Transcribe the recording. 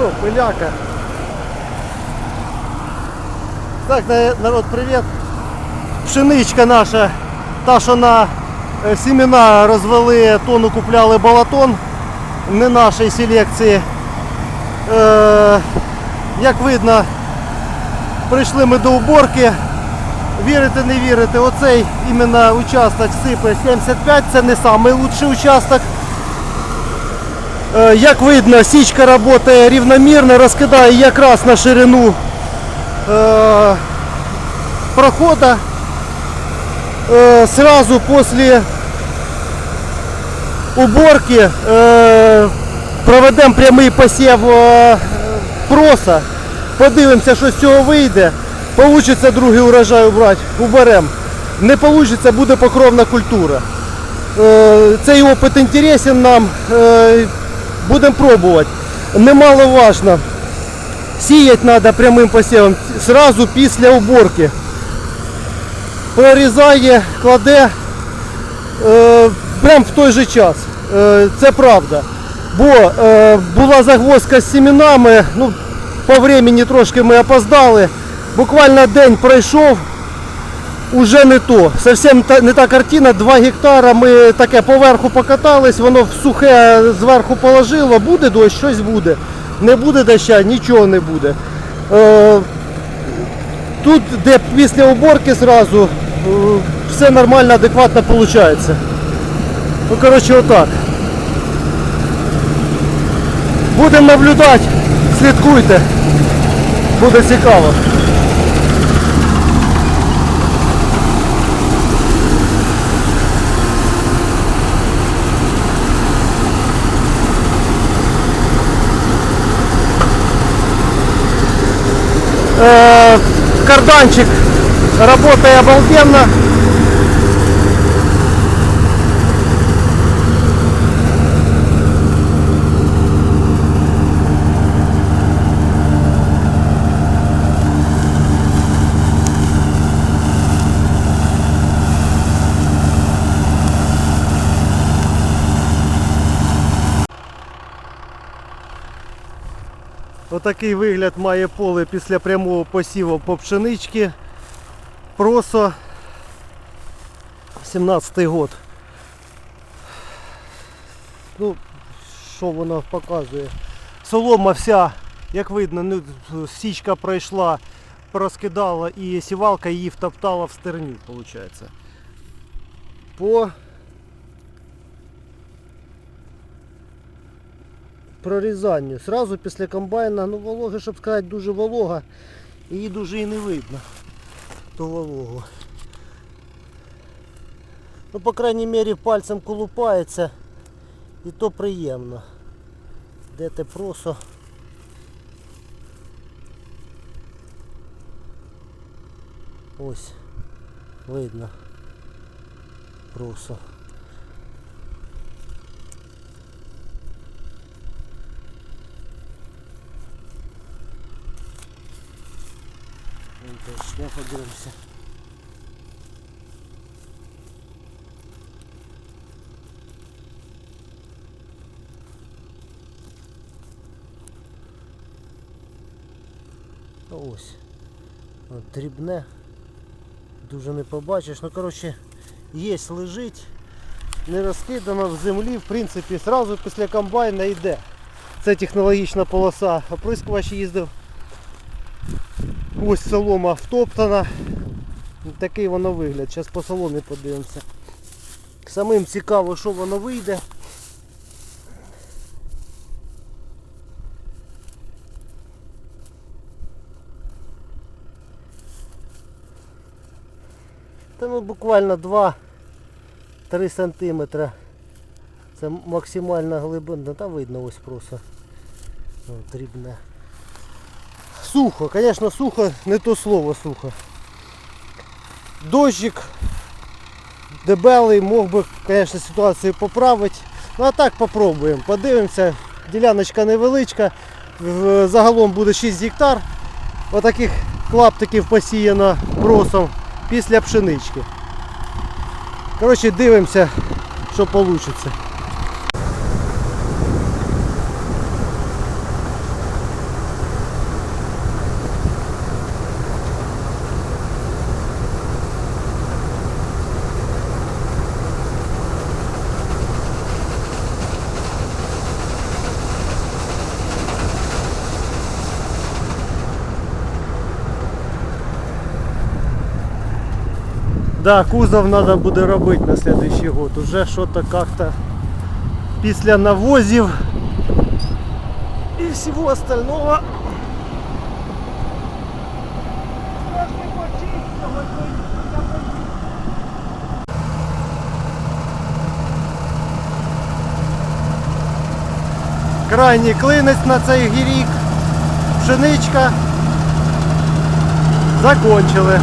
О, пиляка. Так, народ, привіт. Пшеничка наша, та, що на е, семена розвели, тону купляли балатон, не нашої селекції. Е, як видно, прийшли ми до уборки. Вірите, не вірите, оцей іменно участок сипе 75, це не найкращий участок. Е, Як видно, січка працює рівномірно, розкидає якраз на ширину е, проходу. Е, Сразу після уборки проведемо прямий посів проса. Подивимося, що з цього вийде. Получиться другий урожай убрати, уберемо. Не вийде, буде покровна культура. Цей опит інтересен нам. Будемо пробувати. Немаловажно. Сіяти треба прямим посівом сразу після уборки. Прорізає, кладе е, прямо в той же час. Е, це правда. Бо е, була загвоздка з семенами, ну, по времени трошки ми опоздали. Буквально день пройшов, уже не то. Совсем не та картина, 2 гектара. Ми таке поверху покатались, воно сухе зверху положило, буде дощ, щось буде. Не буде доща, нічого не буде. Е, Тут, де після уборки зразу, е, все нормально, адекватно виходить. Ну, коротше, отак. Будемо наблюдати, слідкуйте. Буде цікаво. Карданчик работает обалденно. Отакий вигляд має поле після прямого посіву по пшеничці. Просо 17-й год. Ну, що вона показує? Солома вся, як видно, ну, січка пройшла, розкидала і сівалка її втоптала в стерню, виходить. По прорізанню. Сразу після комбайна, ну волога, щоб сказати, дуже волога. Її дуже і не видно. Ту вологу. Ну, по крайній мірі пальцем колупається і то приємно. Де те просо. Ось, видно. Просо. Вон теж я подивимося. Ось. От, дрібне. Дуже не побачиш. Ну коротше, є лежить. Не розкидано в землі, в принципі, одразу після комбайна йде. Це технологічна полоса. Оприскувач їздив. Ось солома втоптана. Такий воно вигляд. Зараз по соломі подивимося. Самим цікаво, що воно вийде. Та ну буквально 2-3 сантиметра. Це максимальна глибина. Та видно ось просто. О, дрібне. Сухо, звісно, сухо, не то слово сухо. Дощик дебелий, мог би, звісно, ситуацію поправити. Ну а так попробуємо. Подивимося. Діляночка невеличка. Загалом буде 6 гектар. Отаких клаптиків посіяно бросом після пшенички. Коротше, дивимося, що вийде. Да, кузов надо буде робити на следующий год. Уже що-то как-то після навозів і всього остального. Крайній клинець на цей рік. Пшеничка. Закончили.